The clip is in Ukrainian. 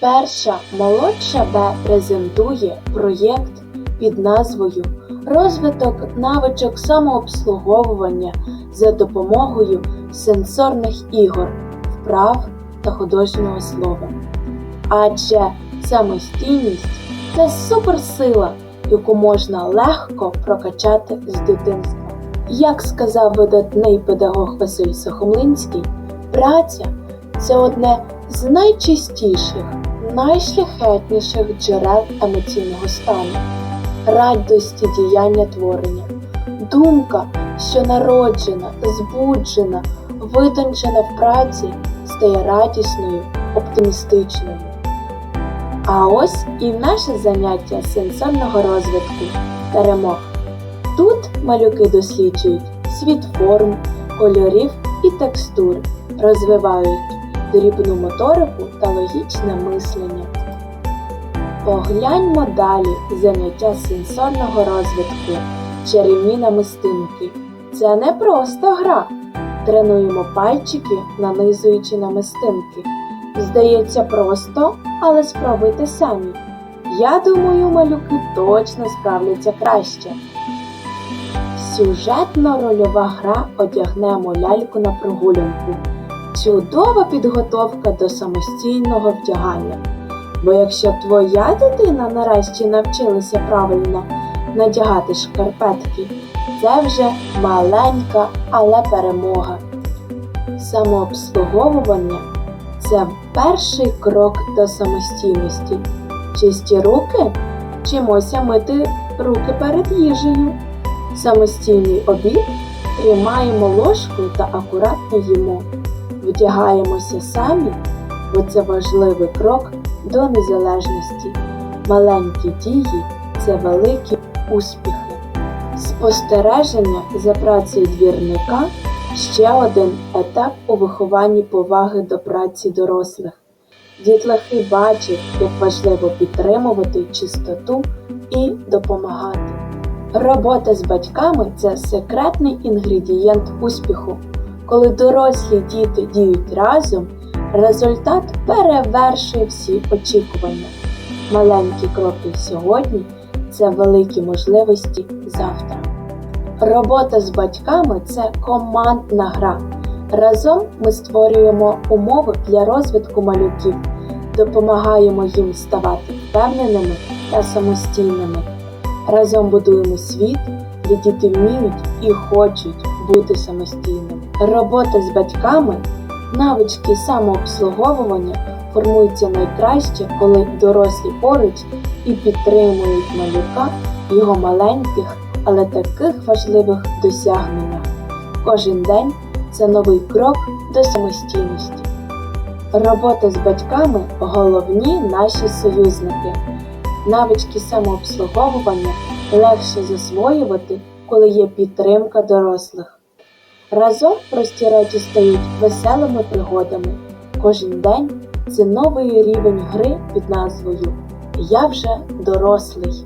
Перша молодша Б презентує проєкт під назвою Розвиток навичок самообслуговування за допомогою сенсорних ігор, вправ та художнього слова. Адже самостійність це суперсила, яку можна легко прокачати з дитинства. Як сказав видатний педагог Василь Сухомлинський, праця це одне з найчистіших, найшляхетніших джерел емоційного стану, радості діяння творення, думка, що народжена, збуджена, витончена в праці, стає радісною, оптимістичною. А ось і наше заняття сенсорного розвитку та ремок. Тут малюки досліджують світ форм, кольорів і текстур, розвивають дрібну моторику та логічне мислення. Погляньмо далі заняття сенсорного розвитку чарівні намистинки. Це не просто гра. Тренуємо пальчики, нанизуючи намистинки. Здається, просто, але спробуйте самі. Я думаю, малюки точно справляться краще. Сюжетно-рольова гра одягнемо ляльку на прогулянку. Чудова підготовка до самостійного вдягання. Бо якщо твоя дитина нарешті навчилася правильно надягати шкарпетки, це вже маленька, але перемога. Самообслуговування це перший крок до самостійності. Чисті руки вчимося мити руки перед їжею. Самостійний обід тримаємо ложкою та акуратно їмо. Вдягаємося самі, бо це важливий крок до незалежності. Маленькі дії це великі успіхи. Спостереження за працею двірника ще один етап у вихованні поваги до праці дорослих. Дітлахи бачать, як важливо підтримувати чистоту і допомагати. Робота з батьками це секретний інгредієнт успіху. Коли дорослі діти діють разом, результат перевершує всі очікування. Маленькі кроки сьогодні це великі можливості завтра. Робота з батьками це командна гра. Разом ми створюємо умови для розвитку малюків, допомагаємо їм ставати впевненими та самостійними. Разом будуємо світ, де діти вміють і хочуть бути самостійними. Робота з батьками, навички самообслуговування формуються найкраще, коли дорослі поруч і підтримують малюка його маленьких, але таких важливих досягненнях. Кожен день це новий крок до самостійності. Робота з батьками головні наші союзники. Навички самообслуговування легше засвоювати, коли є підтримка дорослих. Разом прості речі стають веселими пригодами. Кожен день це новий рівень гри під назвою Я вже дорослий.